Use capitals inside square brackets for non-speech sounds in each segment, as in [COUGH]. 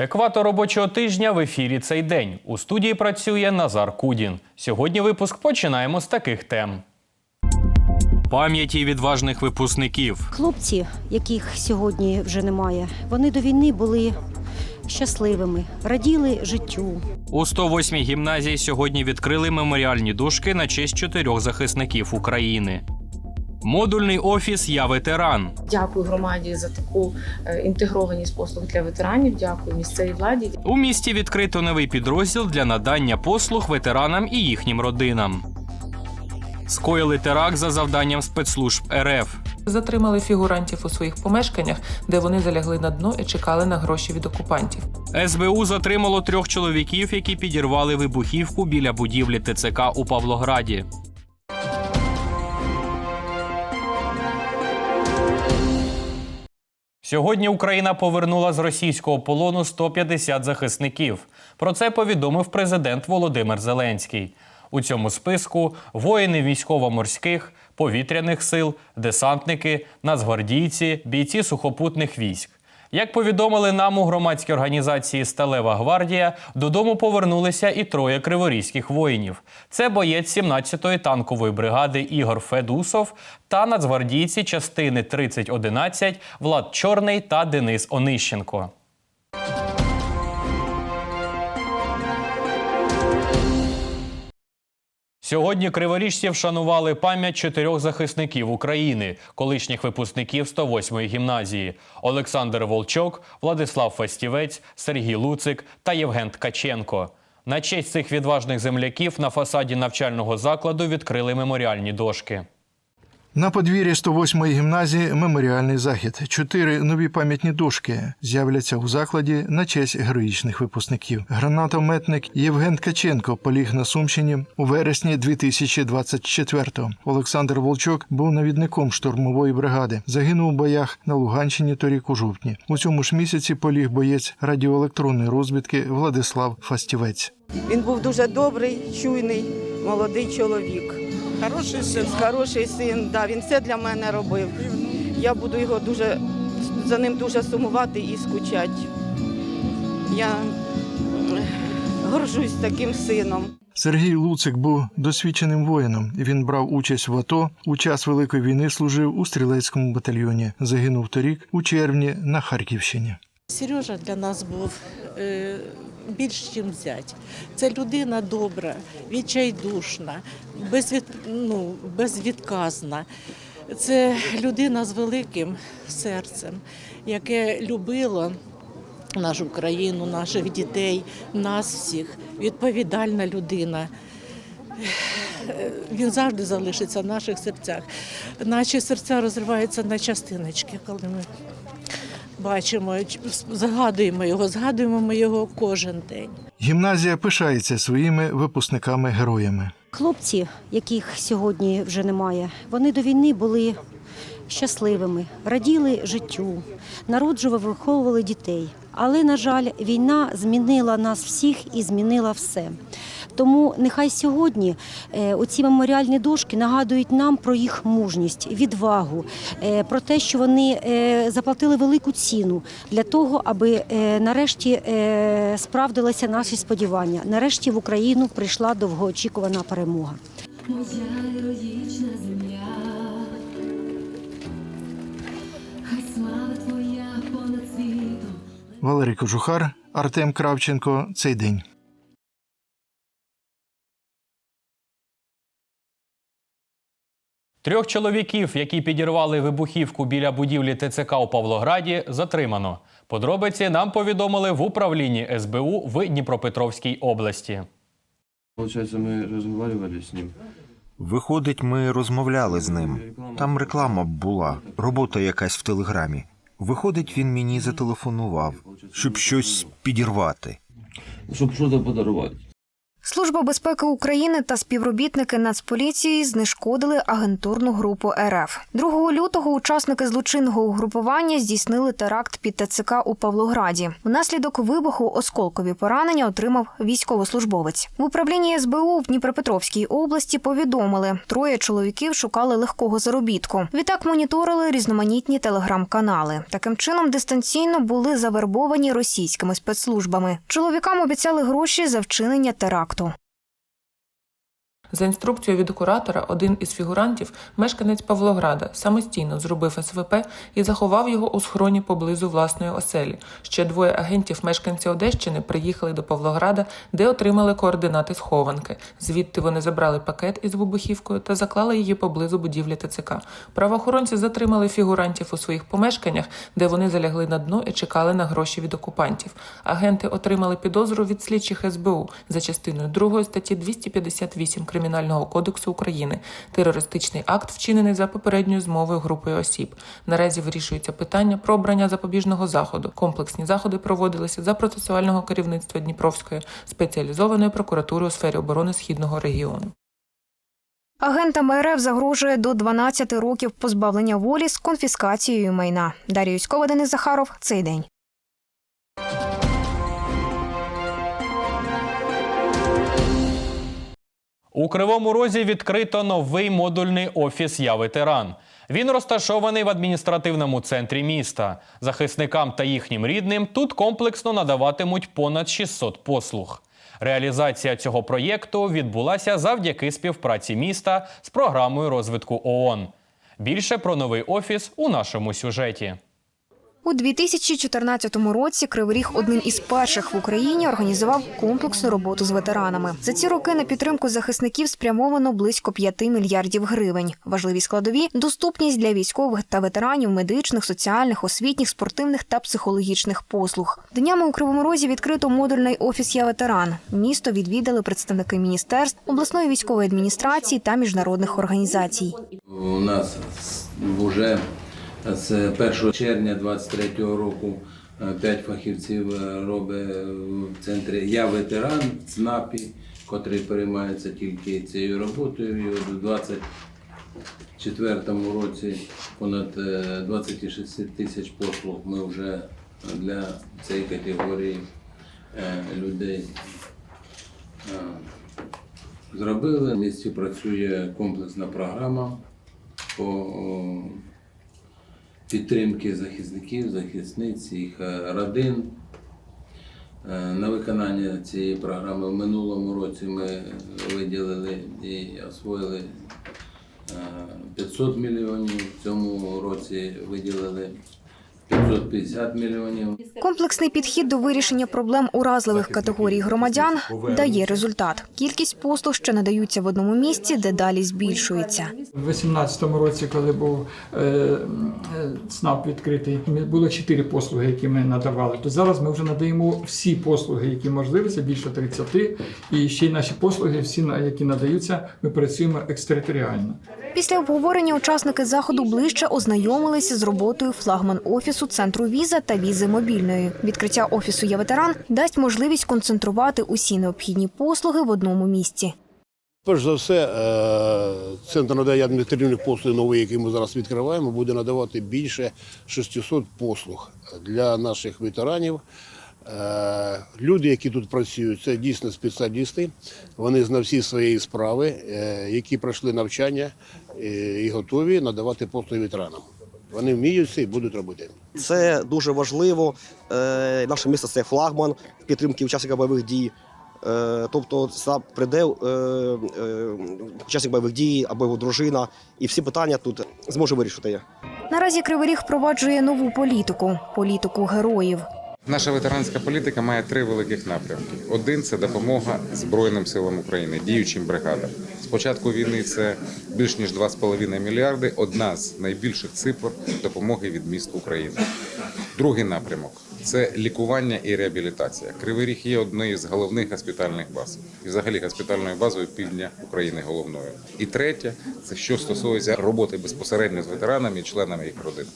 Екватор робочого тижня в ефірі цей день. У студії працює Назар Кудін. Сьогодні випуск починаємо з таких тем. Пам'яті відважних випускників. Хлопці, яких сьогодні вже немає, вони до війни були щасливими, раділи життю. У 108-й гімназії сьогодні відкрили меморіальні дошки на честь чотирьох захисників України. Модульний офіс Я ветеран. Дякую громаді за таку е, інтегрованість послуг для ветеранів. Дякую місцевій владі. У місті відкрито новий підрозділ для надання послуг ветеранам і їхнім родинам. Скоїли теракт за завданням спецслужб РФ. Затримали фігурантів у своїх помешканнях, де вони залягли на дно і чекали на гроші від окупантів. СБУ затримало трьох чоловіків, які підірвали вибухівку біля будівлі ТЦК у Павлограді. Сьогодні Україна повернула з російського полону 150 захисників. Про це повідомив президент Володимир Зеленський. У цьому списку воїни військово-морських, повітряних сил, десантники, нацгвардійці, бійці сухопутних військ. Як повідомили нам у громадській організації Сталева гвардія, додому повернулися і троє криворізьких воїнів. Це боєць 17-ї танкової бригади Ігор Федусов та нацгвардійці частини 3011 Влад Чорний та Денис Онищенко. Сьогодні криворіжці вшанували пам'ять чотирьох захисників України, колишніх випускників 108-ї гімназії: Олександр Волчок, Владислав Фастівець, Сергій Луцик та Євген Ткаченко. На честь цих відважних земляків на фасаді навчального закладу відкрили меморіальні дошки. На подвір'ї 108-ї гімназії меморіальний захід. Чотири нові пам'ятні дошки з'являться у закладі на честь героїчних випускників. Гранатометник Євген Ткаченко поліг на Сумщині у вересні 2024-го. Олександр Волчок був навідником штурмової бригади. Загинув у боях на Луганщині торік у жовтні. У цьому ж місяці поліг боєць радіоелектронної розвідки Владислав Фастівець. Він був дуже добрий, чуйний, молодий чоловік. Хороший син. Хороший син, да, він все для мене робив. Я буду його дуже за ним дуже сумувати і скучати. Я горжусь таким сином. Сергій Луцик був досвідченим воїном. Він брав участь в АТО. У час Великої війни служив у стрілецькому батальйоні. Загинув торік у червні на Харківщині. Сережа для нас був е, більш ніж зять. Це людина добра, відчайдушна, безвід, ну, безвідказна. Це людина з великим серцем, яке любило нашу країну, наших дітей, нас всіх. Відповідальна людина. Він завжди залишиться в наших серцях. Наші серця розриваються на частиночки, коли ми бачимо, згадуємо його, згадуємо ми його кожен день. Гімназія пишається своїми випускниками-героями. Хлопці, яких сьогодні вже немає, вони до війни були щасливими, раділи життю, народжували, виховували дітей. Але, на жаль, війна змінила нас всіх і змінила все. Тому нехай сьогодні е, оці меморіальні дошки нагадують нам про їх мужність, відвагу, е, про те, що вони е, заплатили велику ціну для того, аби нарешті справдилися наші сподівання. Нарешті в Україну прийшла довгоочікувана перемога. Моя героїчна земля, хай слава твоя понад світом. Валерій Кожухар, Артем Кравченко. Цей день. Трьох чоловіків, які підірвали вибухівку біля будівлі ТЦК у Павлограді, затримано. Подробиці нам повідомили в управлінні СБУ в Дніпропетровській області. Получается, мы разговаривали с ним. Виходить, ми розмовляли з ним. Там реклама була, робота якась в телеграмі. Виходить, він мені зателефонував, щоб щось підірвати. Щоб щось подарувати. Служба безпеки України та співробітники Нацполіції знешкодили агентурну групу РФ. 2 лютого учасники злочинного угрупування здійснили теракт під ТЦК у Павлограді. Внаслідок вибуху осколкові поранення отримав військовослужбовець. В управлінні СБУ в Дніпропетровській області повідомили, троє чоловіків шукали легкого заробітку. Відтак моніторили різноманітні телеграм-канали. Таким чином дистанційно були завербовані російськими спецслужбами. Чоловікам обіцяли гроші за вчинення теракту. important За інструкцією від куратора, один із фігурантів, мешканець Павлограда, самостійно зробив СВП і заховав його у схроні поблизу власної оселі. Ще двоє агентів, мешканці Одещини, приїхали до Павлограда, де отримали координати схованки. Звідти вони забрали пакет із вибухівкою та заклали її поблизу будівлі ТЦК. Правоохоронці затримали фігурантів у своїх помешканнях, де вони залягли на дно і чекали на гроші від окупантів. Агенти отримали підозру від слідчих СБУ за частиною 2 статті 258 Кримінального кодексу України. Терористичний акт вчинений за попередньою змовою групою осіб. Наразі вирішується питання про обрання запобіжного заходу. Комплексні заходи проводилися за процесуального керівництва Дніпровської спеціалізованої прокуратури у сфері оборони східного регіону. Агентам РФ загрожує до 12 років позбавлення волі з конфіскацією майна. Дар'я Юськова, Денис Захаров. Цей день. У Кривому Розі відкрито новий модульний офіс Я ветеран. Він розташований в адміністративному центрі міста. Захисникам та їхнім рідним тут комплексно надаватимуть понад 600 послуг. Реалізація цього проєкту відбулася завдяки співпраці міста з програмою розвитку ООН. Більше про новий офіс у нашому сюжеті. У 2014 році Кривий Ріг одним із перших в Україні організував комплексну роботу з ветеранами. За ці роки на підтримку захисників спрямовано близько 5 мільярдів гривень. Важливі складові доступність для військових та ветеранів медичних, соціальних, освітніх, спортивних та психологічних послуг. Днями у Кривому Розі відкрито модульний офіс Я ветеран. Місто відвідали представники міністерств, обласної військової адміністрації та міжнародних організацій. У нас вже з 1 червня 2023 року е, п'ять фахівців е, робить в центрі Я ветеран в ЦНАПі, котрий переймається тільки цією роботою. І от у 2024 році понад е, 26 тисяч послуг ми вже для цієї категорії е, людей е, зробили. В місті працює комплексна програма по підтримки захисників, захисниць, їх е, родин. Е, На виконання цієї програми в минулому році ми виділили і освоїли е, 500 мільйонів, в цьому році виділили 550 мільйонів. Комплексний підхід до вирішення проблем уразливих категорій громадян дає результат. Кількість послуг, що надаються в одному місці, дедалі збільшується. У 2018 році, коли був е, е, ЦНАП відкритий, ми- було чотири послуги, які ми надавали. То зараз ми вже надаємо всі послуги, які можливі, це більше 30. І ще й наші послуги, всі на- які надаються, ми працюємо екстериторіально. Після обговорення учасники заходу ближче ознайомилися з роботою флагман офісу центру віза та візи мобільної. Відкриття офісу «Я ветеран» дасть можливість концентрувати усі необхідні послуги в одному місці. Перш за все, е, центр надання адміністративних послуг новий, який ми зараз відкриваємо, буде надавати більше 600 послуг для наших ветеранів. Е, Люди, які тут працюють, це дійсно спеціалісти. Вони знавці своєї справи, е, які пройшли навчання і готові надавати послуги ветеранам. Вони вміють це і будуть робити. Це дуже важливо. Е, Наше місто це флагман підтримки учасників бойових дій. Е, Тобто сюди прийде е, е, учасник бойових дій або його дружина, і всі питання тут зможе вирішити. Наразі Кривий Ріг впроваджує нову політику політику героїв. Наша ветеранська політика має три великих напрямки: один це допомога Збройним силам України, діючим бригадам. Початку війни це більш ніж 2,5 мільярди. Одна з найбільших цифр допомоги від міст України. Другий напрямок це лікування і реабілітація. Кривий Ріг є однією з головних госпітальних баз, і взагалі госпітальною базою півдня України головною. І третє це що стосується роботи безпосередньо з ветеранами і членами їх родин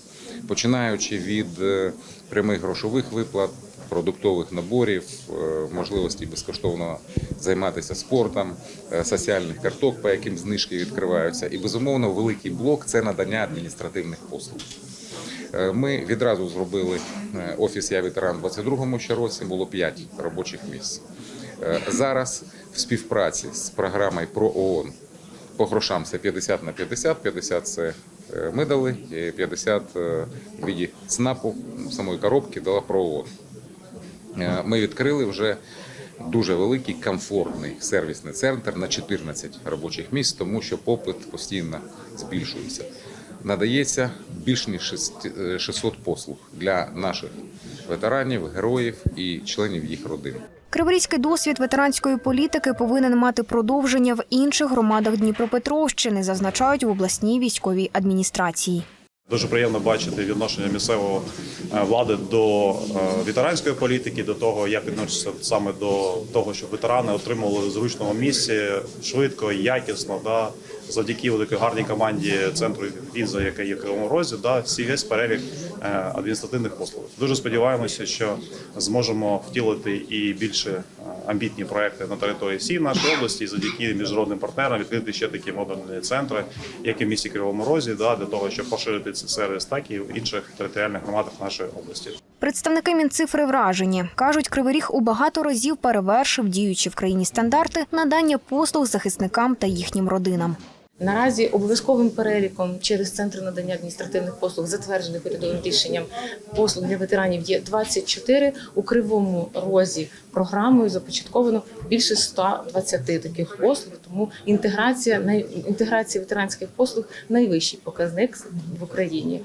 починаючи від е, прямих грошових виплат, продуктових наборів, е, можливості безкоштовно займатися спортом, е, соціальних карток, по яким знижки відкриваються. І безумовно, великий блок це надання адміністративних послуг. Е, Ми відразу зробили офіс Я ветеран у 22-му ще році. Було 5 робочих місць. Зараз в співпраці з програмою про ООН по грошам це 50 на 50, 50 це ми дали, 50 е, в віді ЦНАПу, самої коробки дала про ООН. Е, Ми відкрили вже дуже великий комфортний сервісний центр на 14 робочих місць, тому що попит постійно збільшується. Надається більш ніж шесть- е, 600 послуг для наших ветеранів, героїв і членів їх родин. Криворізький досвід ветеранської політики повинен мати продовження в інших громадах Дніпропетровщини, зазначають в обласній військовій адміністрації. Дуже приємно бачити відношення місцевої е, влади до е, ветеранської політики, до того, як відносяться саме до того, щоб ветерани отримували зручного місці швидко, якісно, да, завдяки великій гарній команді центру віза, яка є в Кривому Розі, да, всі весь перелік е, адміністративних послуг. Дуже сподіваємося, що зможемо втілити і більше е, амбітні проекти на території всієї нашої області, завдяки міжнародним партнерам відкрити ще такі модульні центри, як і в місті Кривому Розі, да, для того, щоб поширити цей сервіс, так і в інших територіальних громадах нашої області. Представники Мінцифри вражені. Кажуть, Кривий Ріг у багато разів перевершив діючі в країні стандарти надання послуг захисникам та їхнім родинам. Наразі обов'язковим переліком через центр надання адміністративних послуг, затверджених урядовим рішенням послуг для ветеранів, є 24. У кривому розі програмою започатковано більше 120 таких послуг. Тому інтеграція інтеграція ветеранських послуг найвищий показник в Україні.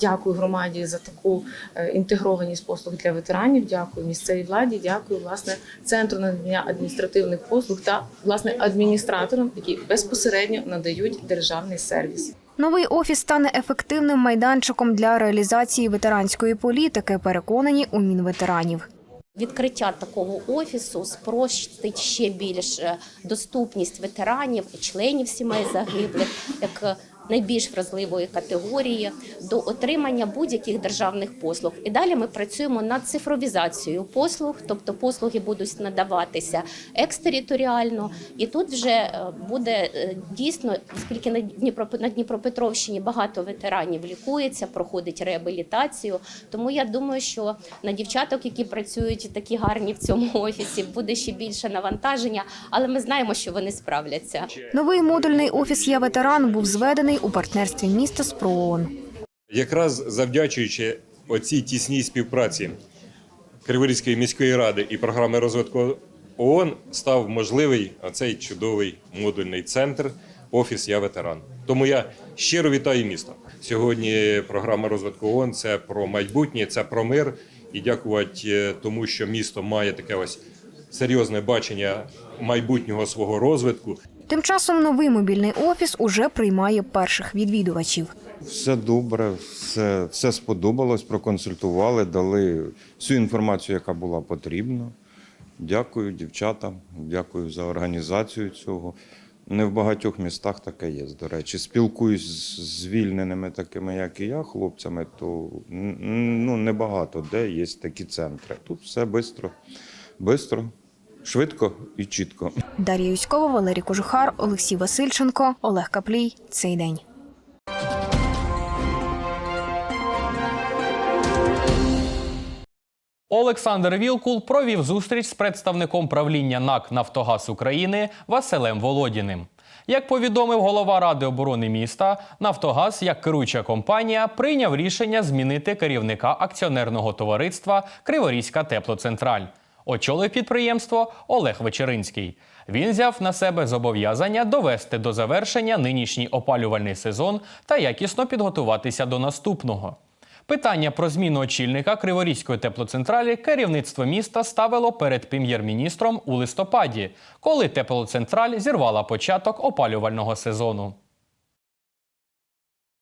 Дякую громаді за таку е, інтегрованість послуг для ветеранів. Дякую місцевій владі. Дякую власне центру надання адміністративних послуг та власне адміністраторам, які безпосередньо надають державний сервіс. Новий офіс стане ефективним майданчиком для реалізації ветеранської політики, переконані у Мінветеранів. Відкриття такого офісу спростить ще більш доступність ветеранів членів сімей загиблих як найбільш вразливої категорії до отримання будь-яких державних послуг. І далі ми працюємо над цифровізацією послуг, тобто послуги будуть надаватися екстериторіально. І тут вже е, буде е, дійсно, оскільки на Дніпро Дніпропетровщині багато ветеранів лікується, проходить реабілітацію. Тому я думаю, що на дівчаток, які працюють такі гарні в цьому [LAUGHS] офісі, буде ще більше навантаження, але ми знаємо, що вони справляться. Новий модульний офіс «Я ветеран» був зведений у партнерстві міста з ПРООН. Якраз завдячуючи оцій тісній співпраці Криворізької міської ради і програми розвитку ООН, став можливий оцей чудовий модульний центр Офіс Я ветеран. Тому я щиро вітаю місто. Сьогодні програма розвитку ООН це про майбутнє, це про мир. І дякувати е, тому, що місто має таке ось серйозне бачення майбутнього свого розвитку. Тим часом новий мобільний офіс уже приймає перших відвідувачів. Все добре, все, все сподобалось, проконсультували, дали всю інформацію, яка була потрібна. Дякую дівчатам, дякую за організацію цього. Не в багатьох містах таке є, до речі. Спілкуюсь з звільненими, такими, як і я, хлопцями, то ну, небагато де є такі центри. Тут все швидко, швидко, швидко і чітко. Дар'я Юськова, Валерій Кожухар, Олексій Васильченко, Олег Каплій. Цей день. Олександр Вілкул провів зустріч з представником правління НАК Нафтогаз України Василем Володіним. Як повідомив голова Ради оборони міста, Нафтогаз, як керуюча компанія, прийняв рішення змінити керівника акціонерного товариства Криворізька теплоцентраль. Очолив підприємство Олег Вечеринський. Він взяв на себе зобов'язання довести до завершення нинішній опалювальний сезон та якісно підготуватися до наступного. Питання про зміну очільника Криворізької теплоцентралі керівництво міста ставило перед прем'єр-міністром у листопаді, коли теплоцентраль зірвала початок опалювального сезону.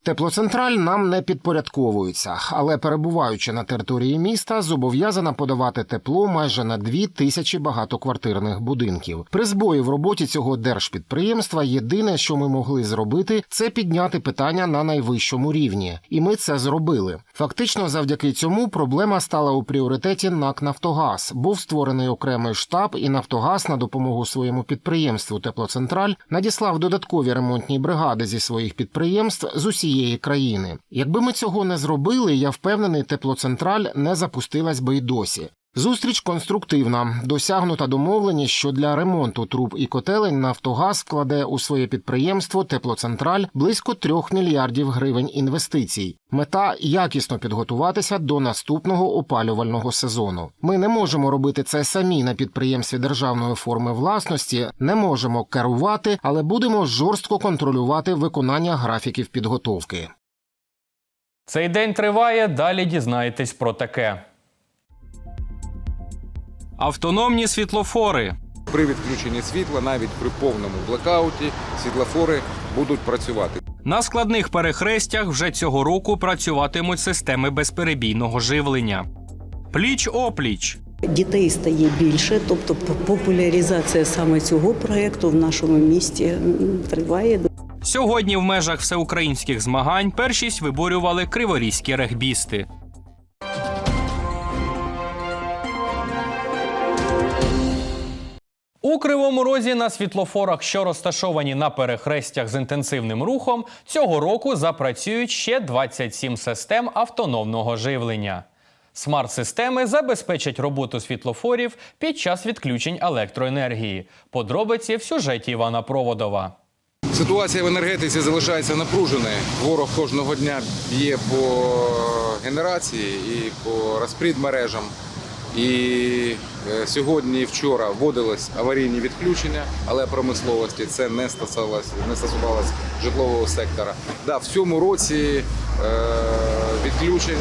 Теплоцентраль нам не підпорядковується, але перебуваючи на території міста, зобов'язана подавати тепло майже на дві тисячі багатоквартирних будинків. При збої в роботі цього держпідприємства єдине, що ми могли зробити, це підняти питання на найвищому рівні, і ми це зробили. Фактично, завдяки цьому проблема стала у пріоритеті НАК Нафтогаз. Був створений окремий штаб, і Нафтогаз на допомогу своєму підприємству Теплоцентраль надіслав додаткові ремонтні бригади зі своїх підприємств з усієї країни. Якби ми цього не зробили, я впевнений, теплоцентраль не запустилась би й досі. Зустріч конструктивна. Досягнута домовленість, що для ремонту труб і котелень Нафтогаз вкладе у своє підприємство Теплоцентраль близько трьох мільярдів гривень інвестицій. Мета якісно підготуватися до наступного опалювального сезону. Ми не можемо робити це самі на підприємстві державної форми власності, не можемо керувати, але будемо жорстко контролювати виконання графіків підготовки. Цей день триває. Далі дізнаєтесь про таке. Автономні світлофори. При відключенні світла, навіть при повному блекауті, світлофори будуть працювати. На складних перехрестях вже цього року працюватимуть системи безперебійного живлення. Пліч опліч. Дітей стає більше, тобто популяризація саме цього проєкту в нашому місті триває. Сьогодні в межах всеукраїнських змагань першість виборювали криворізькі регбісти. У Кривому Розі на світлофорах, що розташовані на перехрестях з інтенсивним рухом, цього року запрацюють ще 27 систем автономного живлення. Смарт-системи забезпечать роботу світлофорів під час відключень електроенергії. Подробиці в сюжеті Івана Проводова. Ситуація в енергетиці залишається напруженою. Ворог кожного дня б'є по генерації і по розпрід мережам. І сьогодні і вчора вводились аварійні відключення, але промисловості це не стосувалося, не стосувалося житлового сектора. Да, в цьому році е, відключень,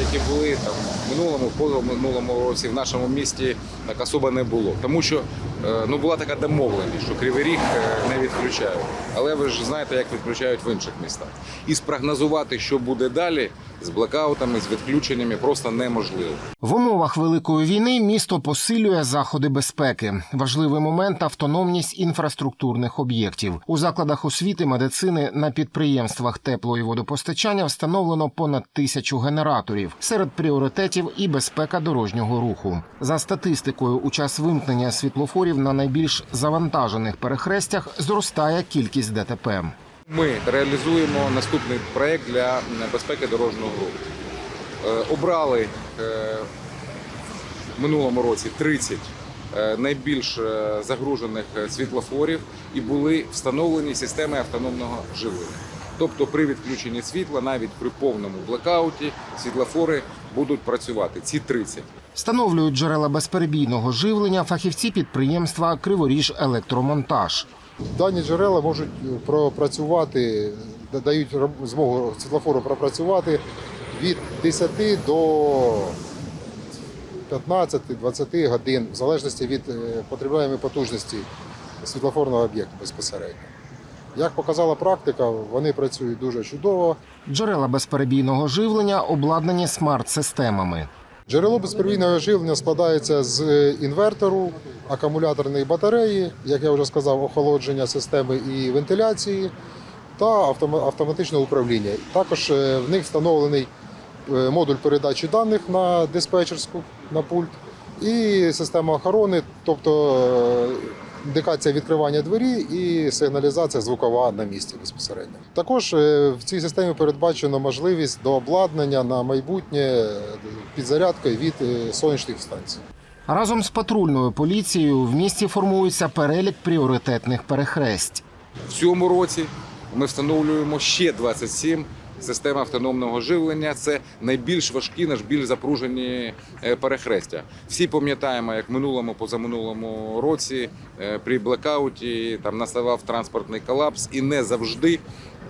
які були там в минулому, позаминулому році в нашому місті так особо не було. Тому що е, ну, була така домовленість, що Кривий Ріг е, не відключають. Але ви ж знаєте, як відключають в інших містах. І спрогнозувати, що буде далі з блекаутами, з відключеннями, просто неможливо. В умовах великої війни місто посилює заходи безпеки. Важливий момент автономність інфраструктурних об'єктів у закладах освіти, медицини на підприємствах тепло і водопостачання встановлено понад тисячу генераторів. Серед пріоритетів і безпека дорожнього руху. За статистикою, у час вимкнення світлофорів на найбільш завантажених перехрестях зростає кількість ДТП. Ми реалізуємо наступний проект для безпеки дорожнього руху. Е, Обрали е, в минулому році 30 е, найбільш е, загружених е, світлофорів і були встановлені системи автономного живлення. Тобто при відключенні світла, навіть при повному блекауті, світлофори будуть працювати. Ці 30. Встановлюють джерела безперебійного живлення фахівці підприємства Криворіж Електромонтаж. Дані джерела можуть пропрацювати, дають змогу світлофору пропрацювати від 10 до 15-20 годин, в залежності від е, потребляємої потужності світлофорного об'єкту безпосередньо. Як показала практика, вони працюють дуже чудово. Джерела безперебійного живлення обладнані смарт-системами. Джерело безперебійного живлення складається з інвертору, акумуляторної батареї, як я вже сказав, охолодження системи і вентиляції та автома- автоматичного управління. Також е, в них встановлений е, модуль передачі даних на диспетчерську на пульт і система охорони, тобто е, індикація відкривання двері і сигналізація звукова на місці безпосередньо. Також е, в цій системі передбачено можливість до обладнання на майбутнє е, підзарядкою від е, сонячних станцій. Разом з патрульною поліцією в місті формується перелік пріоритетних перехресть. В цьому році ми встановлюємо ще 27 систем автономного живлення. Це найбільш важкі, найбільш запружені е, перехрестя. Всі пам'ятаємо, як в минулому, позаминулому році е, при блекауті там наставав транспортний колапс, і не завжди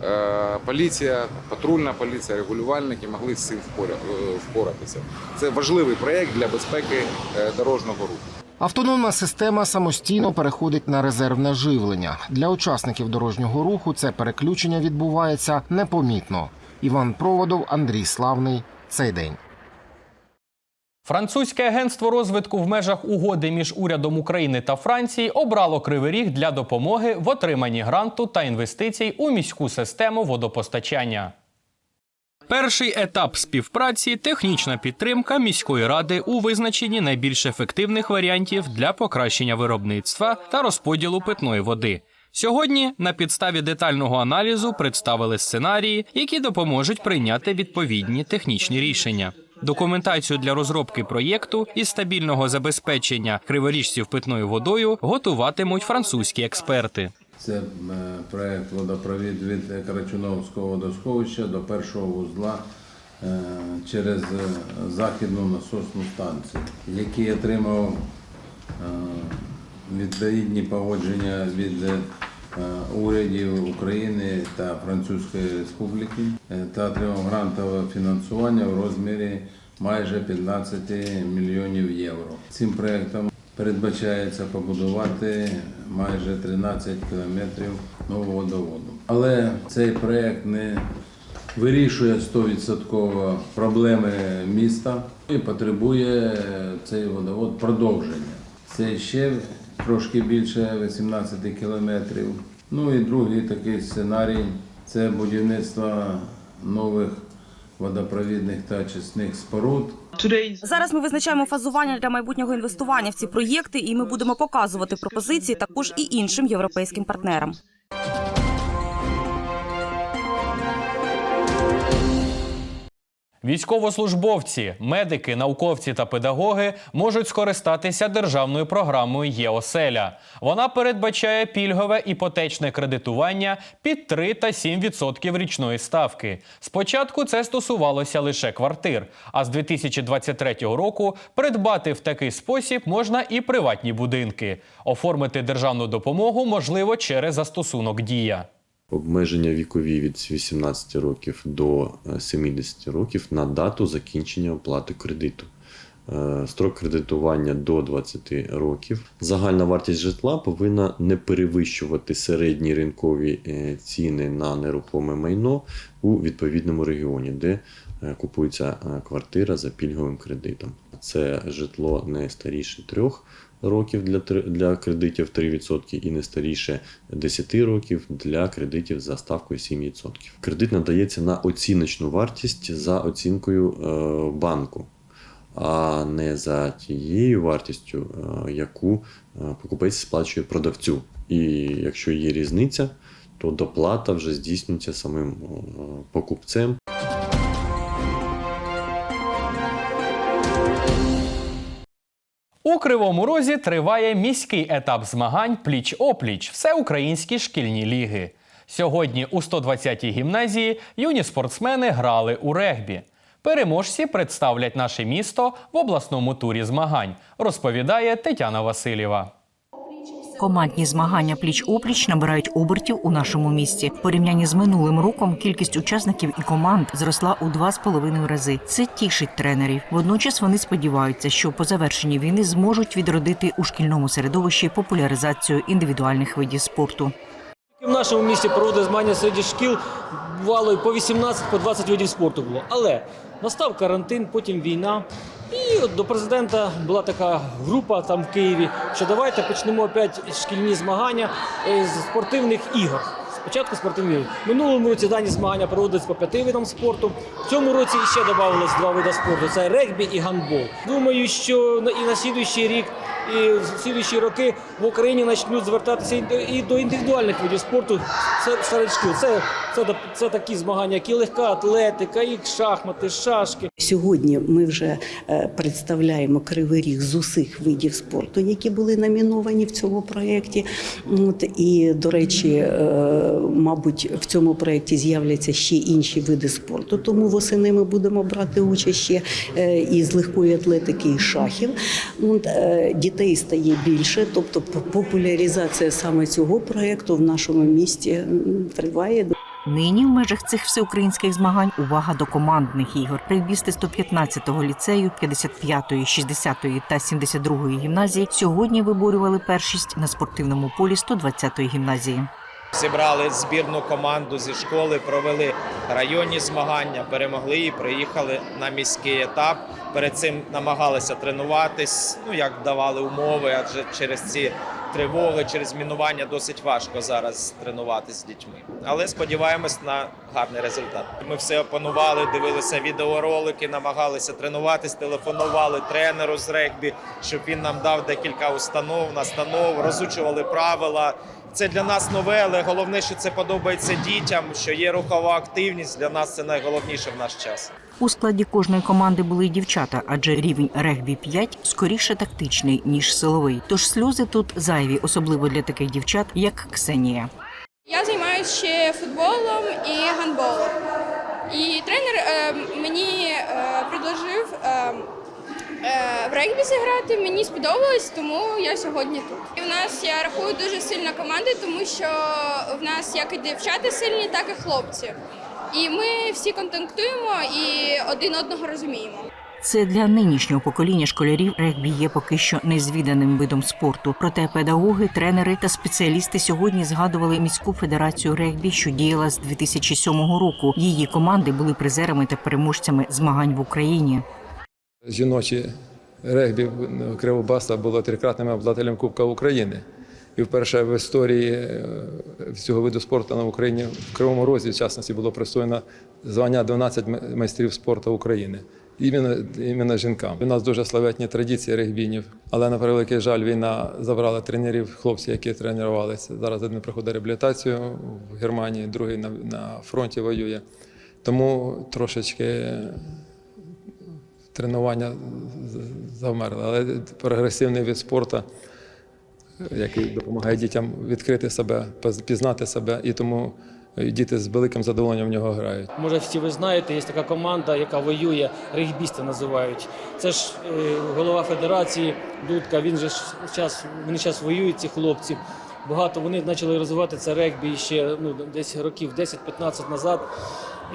е, поліція, патрульна поліція, регулювальники могли з цим впоратися. Це важливий проєкт для безпеки дорожнього руху. Автономна система самостійно переходить на резервне живлення. Для учасників дорожнього руху це переключення відбувається непомітно. Іван Проводов, Андрій Славний. Цей день. Французьке агентство розвитку в межах угоди між урядом України та Франції обрало Кривий Ріг для допомоги в отриманні гранту та інвестицій у міську систему водопостачання. Перший етап співпраці технічна підтримка міської ради у визначенні найбільш ефективних варіантів для покращення виробництва та розподілу питної води. Сьогодні на підставі детального аналізу представили сценарії, які допоможуть прийняти відповідні технічні рішення. Документацію для розробки проєкту і стабільного забезпечення криворіжців питною водою готуватимуть французькі експерти. Це е, проект водопровід від Карачуновського водосховища до першого вузла е, через е, західну насосну станцію, який отримав відповідні погодження від урядів України та Французької Республіки та отримав грантове фінансування в розмірі майже 15 мільйонів євро. Цим проектом передбачається побудувати майже 13 кілометрів нового водоводу. Але цей проект не вирішує 100% проблеми міста і потребує цей водовод продовження. Це ще трошки більше 18 кілометрів. Ну і другий такий сценарій це будівництво нових водопровідних та очисних споруд Зараз ми визначаємо фазування для майбутнього інвестування в ці проєкти, і ми будемо показувати пропозиції також і іншим європейським партнерам. Військовослужбовці, медики, науковці та педагоги можуть скористатися державною програмою ЄОСЕЛЯ. Вона передбачає пільгове іпотечне кредитування під 3 та 7% річної ставки. Спочатку це стосувалося лише квартир, а з 2023 року придбати в такий спосіб можна і приватні будинки. Оформити державну допомогу можливо через застосунок Дія. Обмеження вікові від 18 років до е, 70 років на дату закінчення оплати кредиту. Е, Строк кредитування до 20 років. Загальна вартість житла повинна не перевищувати середні ринкові е, ціни на нерухоме майно у відповідному регіоні, де е, купується е, квартира за пільговим кредитом. Це житло не старіше трьох років для, для кредитів 3% і не старіше 10 років для кредитів за ставкою 7%. Кредит надається на оціночну вартість за оцінкою е, банку, а не за тією вартістю, е, яку е, покупець сплачує продавцю. І якщо є різниця, то доплата вже здійснюється самим покупцем. У Кривому Розі триває міський етап змагань пліч-опліч всеукраїнські шкільні ліги. Сьогодні у 120-й гімназії юні спортсмени грали у регбі. Переможці представлять наше місто в обласному турі змагань, розповідає Тетяна Васильєва. Командні змагання пліч-опліч набирають обертів у нашому місті. Порівнянні з минулим роком кількість учасників і команд зросла у два з половиною рази. Це тішить тренерів. Водночас вони сподіваються, що по завершенні війни зможуть відродити у шкільному середовищі популяризацію індивідуальних видів спорту. В нашому місті проводили змагання серед шкіл, бувало і по 18, по 20 видів спорту було. Але настав карантин, потім війна. І до президента була така група там в Києві, що давайте почнемо опять шкільні змагання е, з спортивних ігор. Спочатку спортивні. Минулому році дані змагання проводились по п'яти видам спорту. В цьому році ще додавалось два види спорту: це регбі і гандбол. Думаю, що і на слідуючий рік, і в слідуючі роки в Україні почнуть звертатися і до, і індивідуальних видів спорту се- серед шкіл. Це, це, це такі змагання, як і легка атлетика, і шахмати, шашки. Сьогодні ми вже е, представляємо кривий ріг з усіх видів спорту, які були номіновані в цьому проєкті. От, і, до речі, е, мабуть, в цьому проєкті з'являться ще інші види спорту. Тому восени ми будемо брати участь ще е, із легкої атлетики і шахів. От, Дітей стає більше, тобто популяризація саме цього проєкту в нашому місті триває. Нині в межах цих всеукраїнських змагань увага до командних ігор. Регбісти 115-го ліцею, 55-ї, 60-ї та 72-ї гімназії сьогодні виборювали першість на спортивному полі 120-ї гімназії. Зібрали збірну команду зі школи, провели районні змагання, перемогли і приїхали на міський етап. Перед цим намагалися тренуватись, ну як давали умови, адже через ці тривоги, через мінування досить важко зараз тренуватись з дітьми. Але сподіваємось на гарний результат. Ми все опанували, дивилися відеоролики, намагалися тренуватись, телефонували тренеру з регбі, щоб він нам дав декілька установ, настанов, розучували правила. Це для нас нове, але головне, що це подобається дітям, що є рухова активність. Для нас це найголовніше в наш час. У складі кожної команди були й дівчата, адже рівень регбі 5 скоріше тактичний ніж силовий. Тож сльози тут зайві, особливо для таких дівчат, як Ксенія. Я займаюся ще футболом і гандболом. І тренер е, мені е, предложив е, е, в регбі зіграти. Мені сподобалось, тому я сьогодні тут. І в нас я рахую дуже сильна команда, тому що в нас як і дівчата сильні, так і хлопці. І ми всі контактуємо і один одного розуміємо. Це для нинішнього покоління школярів регбі є поки що незвіданим видом спорту. Проте педагоги, тренери та спеціалісти сьогодні згадували міську федерацію регбі, що діяла з 2007 року. Її команди були призерами та переможцями змагань в Україні. Жіночі регбі Кривобаса було трикратним обладателем Кубка України. І вперше в історії е, цього виду спорту на Україні в Кривому Розі, в частності, було присвоєно звання 12 майстрів спорту України. Іменно, іменно жінкам. У нас дуже славетні традиції регбінів, але на превеликий жаль, війна забрала тренерів, хлопців, які тренувалися. Зараз один проходить реабілітацію в Германії, другий на, на фронті воює. Тому трошечки тренування завмерли. Але прогресивний від спорту, який допомагає дітям відкрити себе, пізнати себе, і тому діти з великим задоволенням в нього грають. Може, всі ви знаєте, є така команда, яка воює, регбісти називають. Це ж е, голова федерації Дудка. Він же час, вони зараз воюють, ці хлопці. Багато вони почали розвивати це регбі ще ну, десь років 10-15 назад.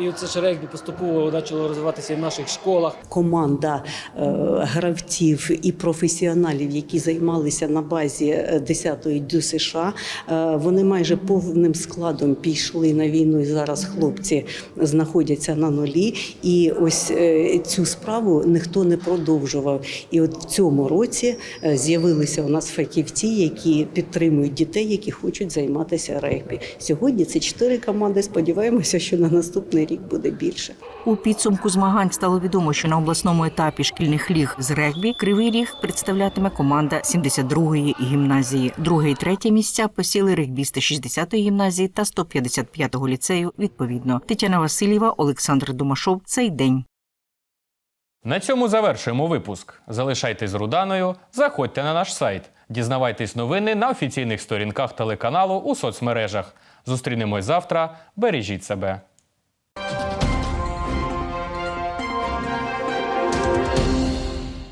І це ж регбі поступово почало розвиватися і в наших школах. команда е, гравців і професіоналів, які займалися на базі е, 10-ї ДЮ США, е, вони майже повним складом пішли на війну. І зараз хлопці знаходяться на нулі. І ось е, цю справу ніхто не продовжував. І от в цьому році е, з'явилися у нас фахівці, які підтримують дітей, які хочуть займатися регбі. Сьогодні це чотири команди. Сподіваємося, що на наступний рік буде більше. У підсумку змагань стало відомо, що на обласному етапі шкільних ліг з регбі Кривий Ріг представлятиме команда 72-ї гімназії. Друге і третє місця посіли регбісти 60-ї гімназії та 155-го ліцею. Відповідно, Тетяна Васильєва, Олександр Домашов. Цей день. На цьому завершуємо випуск. Залишайтесь з Руданою, заходьте на наш сайт, дізнавайтесь новини на офіційних сторінках телеканалу у соцмережах. Зустрінемось завтра. Бережіть себе.